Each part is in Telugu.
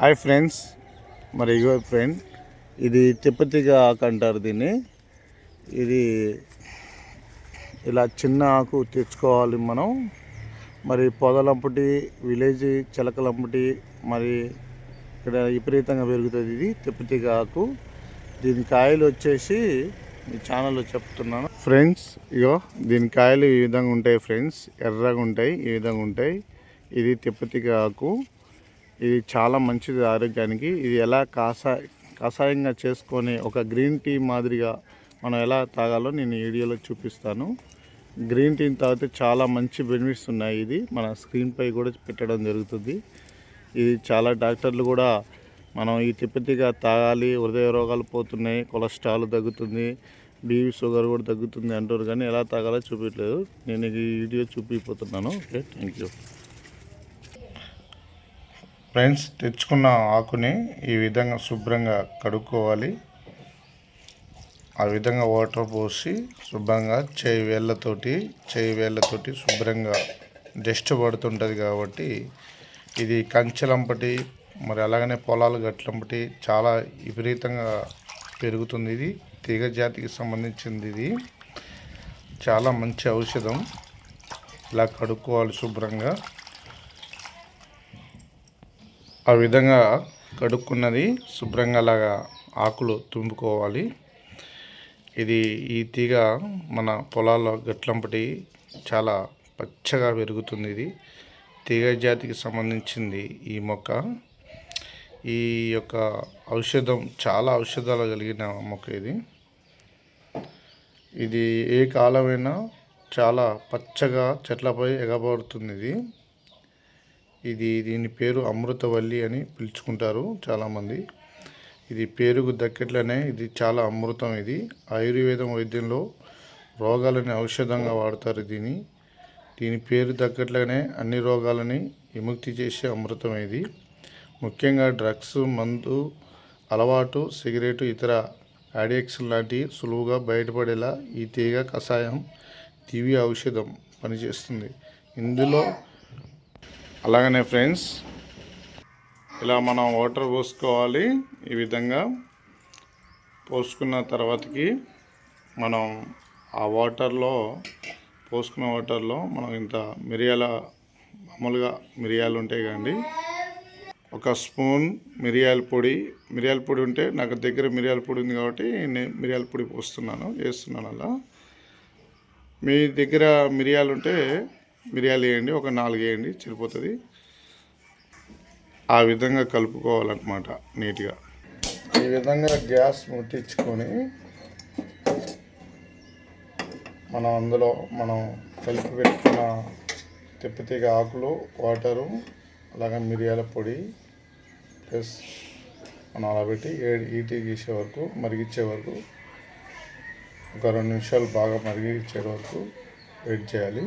హాయ్ ఫ్రెండ్స్ మరి ఇగో ఫ్రెండ్ ఇది తిప్పతిగా ఆకు అంటారు దీన్ని. ఇది ఇలా చిన్న ఆకు తెచ్చుకోవాలి మనం. మరి పొదలంపటి విలేజ్ చిలకలంపటి మరి ఇక్కడ విపరీతంగా పెరుగుతుంది ఇది తిప్పతిగ ఆకు. దీని కాయలు వచ్చేసి మీ ఛానల్లో చెప్తున్నాను. ఫ్రెండ్స్ ఇగో దీని కాయలు ఈ విధంగా ఉంటాయి ఫ్రెండ్స్. ఎర్రగా ఉంటాయి ఈ విధంగా ఉంటాయి. ఇది తిప్పతిగ ఆకు. ఇది చాలా మంచిది ఆరోగ్యానికి. ఇది ఎలా కాసా కషాయంగా చేసుకొని ఒక గ్రీన్ టీ మాదిరిగా మనం ఎలా తాగాలో నేను వీడియోలో చూపిస్తాను. గ్రీన్ టీని తాగితే చాలా మంచి బెనిఫిట్స్ ఉన్నాయి ఇది. మన స్క్రీన్పై కూడా పెట్టడం జరుగుతుంది. ఇది చాలా డాక్టర్లు కూడా మనం ఈ తిప్పతిగా తాగాలి హృదయ రోగాలు పోతున్నాయి కొలెస్ట్రాల్ తగ్గుతుంది బీపీ షుగర్ కూడా తగ్గుతుంది అంటారు కానీ ఎలా తాగాలో చూపించలేదు నేను ఈ వీడియో చూపిపోతున్నాను. ఓకే థ్యాంక్ యూ ఫ్రెండ్స్ తెచ్చుకున్న ఆకుని ఈ విధంగా శుభ్రంగా కడుక్కోవాలి. ఆ విధంగా వాటర్ పోసి శుభ్రంగా చేయి వేళ్ళతోటి చేయి వేళ్ళతోటి శుభ్రంగా డస్ట్ పడుతుంటుంది కాబట్టి ఇది కంచెలంపటి మరి అలాగనే పొలాలు గట్లంపటి చాలా విపరీతంగా పెరుగుతుంది ఇది. తీగ జాతికి సంబంధించింది ఇది. చాలా మంచి ఔషధం. ఇలా కడుక్కోవాలి శుభ్రంగా. ఆ విధంగా కడుక్కున్నది శుభ్రంగా అలాగా ఆకులు తుంపుకోవాలి. ఇది ఈ తీగ మన పొలాల్లో గట్లంపటి చాలా పచ్చగా పెరుగుతుంది ఇది. తీగ జాతికి సంబంధించింది ఈ మొక్క. ఈ యొక్క ఔషధం చాలా ఔషధాలు కలిగిన మొక్క ఇది. ఇది ఏ కాలమైనా చాలా పచ్చగా చెట్లపై ఎగబడుతుంది ఇది. ఇది దీని పేరు అమృతవల్లి అని పిలుచుకుంటారు చాలామంది. ఇది పేరుకు దక్కట్లనే ఇది చాలా అమృతం ఇది. ఆయుర్వేదం వైద్యంలో రోగాలని ఔషధంగా వాడతారు దీన్ని దీని పేరు తగ్గట్లనే అన్ని రోగాలని విముక్తి చేసే అమృతం ఇది. ముఖ్యంగా డ్రగ్స్ మందు అలవాటు సిగరెట్ ఇతర యాడిక్షన్ లాంటి సులువుగా బయటపడేలా ఈ తీగ కషాయం దివ్య ఔషధం పనిచేస్తుంది. ఇందులో అలాగనే ఫ్రెండ్స్ ఇలా మనం వాటర్ పోసుకోవాలి. ఈ విధంగా పోసుకున్న తర్వాతకి మనం ఆ వాటర్లో పోసుకున్న వాటర్లో మనం ఇంత మిరియాల మామూలుగా మిరియాలు ఉంటాయి కానీ ఒక స్పూన్ మిరియాల పొడి మిరియాల పొడి ఉంటే నాకు దగ్గర మిరియాల పొడి ఉంది కాబట్టి నేను మిరియాల పొడి పోస్తున్నాను వేస్తున్నాను అలా. మీ దగ్గర మిరియాలు ఉంటే మిరియాలు వేయండి ఒక నాలుగు వేయండి సరిపోతుంది ఆ విధంగా కలుపుకోవాలన్నమాట నీట్గా. ఈ విధంగా గ్యాస్ ముట్టించుకొని మనం అందులో మనం కలిపి పెట్టుకున్న తిప్పతీగ ఆకులు వాటరు అలాగే మిరియాల పొడి ప్లస్ మనం అలా పెట్టి ఈటీ గీసే వరకు మరిగించే వరకు ఒక రెండు నిమిషాలు బాగా మరిగించే వరకు వెయిట్ చేయాలి.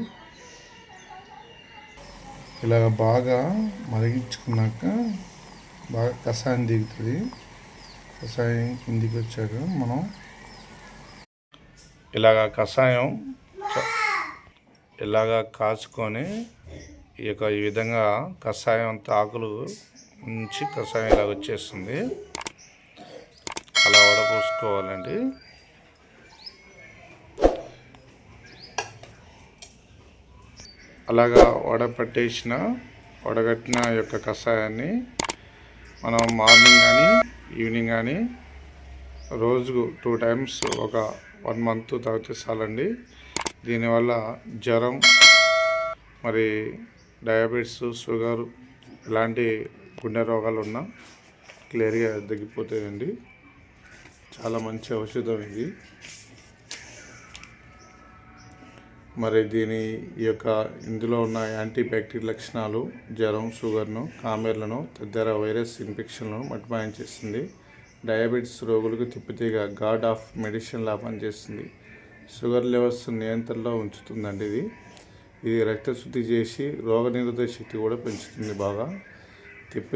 ఇలా బాగా మరిగించుకున్నాక బాగా కషాయం దిగుతుంది. కషాయం కిందికి వచ్చాక మనం ఇలాగ కషాయం ఇలాగా ఇలాగ కాచుకొని ఈ యొక్క ఈ విధంగా కషాయం అంతా ఆకులు నుంచి కషాయం ఇలాగ వచ్చేస్తుంది. అలా వడపోసుకోవాలండి. అలాగా వడపట్టేసిన వడగట్టిన యొక్క కషాయాన్ని మనం మార్నింగ్ కానీ ఈవినింగ్ కానీ రోజుకు టూ టైమ్స్ ఒక వన్ మంత్ తాగితే చాలండి దీనివల్ల జ్వరం మరి డయాబెటీస్ షుగర్ ఇలాంటి గుండె రోగాలు ఉన్నా క్లియర్గా తగ్గిపోతాయండి. చాలా మంచి ఔషధం ఇది. మరి దీని ఈ యొక్క ఇందులో ఉన్న యాంటీబ్యాక్టీరియల్ లక్షణాలు జ్వరం షుగర్ను కామెర్లను తదితర వైరస్ ఇన్ఫెక్షన్లను మట్టుమాయం చేస్తుంది. డయాబెటీస్ రోగులకు తిప్పితీగా గాడ్ ఆఫ్ మెడిసిన్ లా పనిచేస్తుంది. షుగర్ లెవెల్స్ నియంత్రణలో ఉంచుతుందండి ఇది. ఇది రక్తశుద్ధి చేసి రోగనిరోధక శక్తి కూడా పెంచుతుంది బాగా. తిప్పి